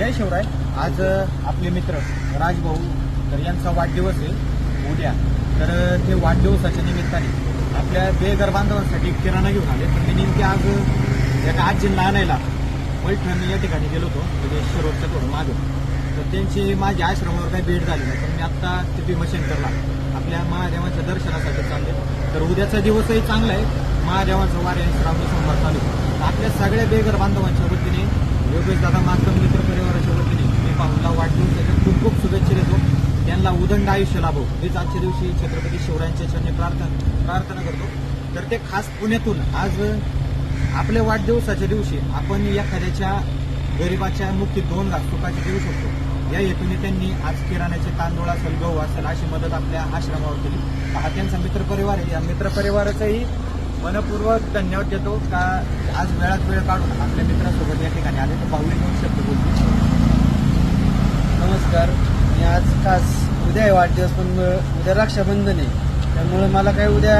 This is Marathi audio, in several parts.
जय शिवराय. आज आपले मित्र राजभाऊ तर यांचा वाढदिवस आहे उद्या. तर ते वाढदिवसाच्या निमित्ताने आपल्या बेघर बांधवांसाठी किराणा घेऊन आले. तर मी नेमके आज एका आजींना आणायला पैठण या ठिकाणी गेलो होतो. म्हणजे शिरोडच्या थोडं मागं तर त्यांची माझ्या आश्रमावर काही भेट झाली नाही. पण मी आत्ता ते भीमशंकरला आपल्या महादेवाच्या दर्शनासाठी चालले. तर उद्याचा दिवसही चांगला आहे. महादेवाचा वार आणि श्रावणी सोमवार चालू. तर आपल्या सगळ्या बेघर बांधवांच्या वतीने योगेश दादा मातम मित्र परिवाराच्या वतीने मी पाहुणला वाढदिवसाच्या खूप खूप शुभेच्छा देतो त्यांना उदंड आयुष्य लाभो. हीच आजच्या दिवशी छत्रपती शिवरायांच्या चरणी प्रार्थना प्रार्थना करतो. तर ते खास पुण्यातून आज आपल्या वाढदिवसाच्या दिवशी आपण एखाद्याच्या गरिबाच्या मुक्ती दोन लाख सुखाची देऊ शकतो. या हेतूने त्यांनी आज किराण्याचे तांदूळ असेल गहू असेल अशी मदत आपल्या आश्रमावर केली. हा त्यांचा मित्रपरिवार आहे. या मित्रपरिवाराचाही मनपूर्वक धन्यवाद देतो. का आज वेळात वेळ काढून आपल्या मित्रासोबत या ठिकाणी आले. तर पाहुणे दोन शब्द बोलतो. नमस्कार. मी आज खास उद्या आहे वाढदिवस पण उद्या रक्षाबंधन आहे. त्यामुळे मला काही उद्या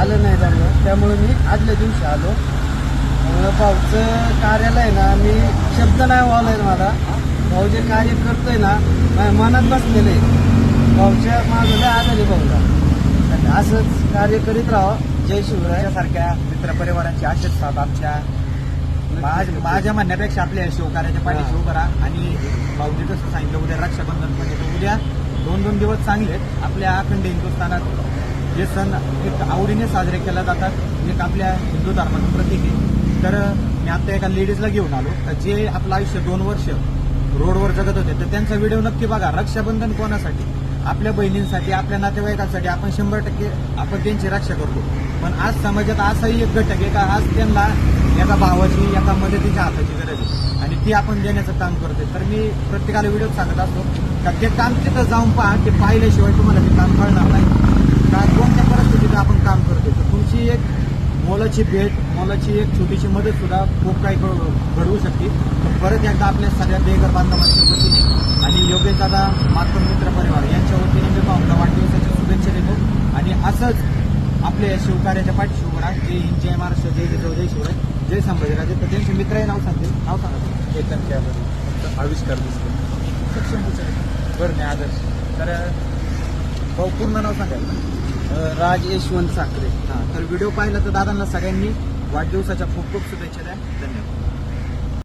आलं नाही जमलं त्यामुळे मी आदल्या दिवशी आलो. त्यामुळं भाऊचं कार्यालय आहे ना मी शब्द नाही वावलाय मला. भाऊ जे कार्य करतोय ना माझ्या मनात बसलेलं आहे. भाऊच्या माझं लय आदर आहे भाऊला. आणि असंच कार्य करीत राहा. जय शिवराय. सारख्या मित्रपरिवारांची असेच साथ आमच्या. माझ्या म्हणण्यापेक्षा आपल्या शिवकार्याच्या पाठीशी हा. उभं राहा. आणि भाऊजी कसं सांगितलं उद्या रक्षाबंधन म्हणजे उद्या दोन दोन दिवस चांगले आहेत. आपल्या अखंड हिंदुस्थानात जे सण एक आवडीने साजरे केले जातात एक आपल्या हिंदू धर्माचं प्रतीक आहे. तर मी आता एका लेडीजला घेऊन आलो. तर जे आपलं आयुष्य दोन वर्ष रोडवर जगत होते तर त्यांचा व्हिडिओ नक्की बघा. रक्षाबंधन कोणासाठी? आपल्या बहिणींसाठी आपल्या नातेवाईकांसाठी आपण शंभर टक्के आपण त्यांची रक्षा करतो. पण आज समाजात असाही एक घटक आहे का? आज त्यांना एका भावाची एका मदतीच्या हाताची गरज आहे. आणि ती आपण देण्याचं काम करतोय. तर मी प्रत्येकाला व्हिडिओ सांगत असतो का ते काम तिथं जाऊन पहा ते पाहिल्याशिवाय तुम्हाला ते काम कळणार नाही. का कोणत्या परिस्थितीत आपण काम करतोय तर तुमची एक मोलाची भेट मोलाची एक छोटीशी मदत सुद्धा खूप काही घड- घडवू शकते. परत एकदा आपल्या सगळ्या बेघर बांधवांच्या वतीने आणि योगेश दादा मातम मित्र परिवार यांच्या वतीने मी पाहुणा वाढदिवसाच्या शुभेच्छा देतो. आणि असंच आपल्या शिवकार्याच्या पाठीशी उभं राहा. जय हिंद जय महाराष्ट्र जय जिजाऊ जय शिवाय जय संभाजीराजे तर त्यांचे मित्रही नाव सांगतील नाव सांगा कॅमेरे आविष्कार दिसतो. सक्षम बरं नाही आदर्श. तर भाऊ पूर्ण नाव सांगायला राज यशवंत साखरे. हां तर व्हिडिओ पाहिला तर दादांना सगळ्यांनी वाढदिवसाच्या खूप खूप शुभेच्छा द्या.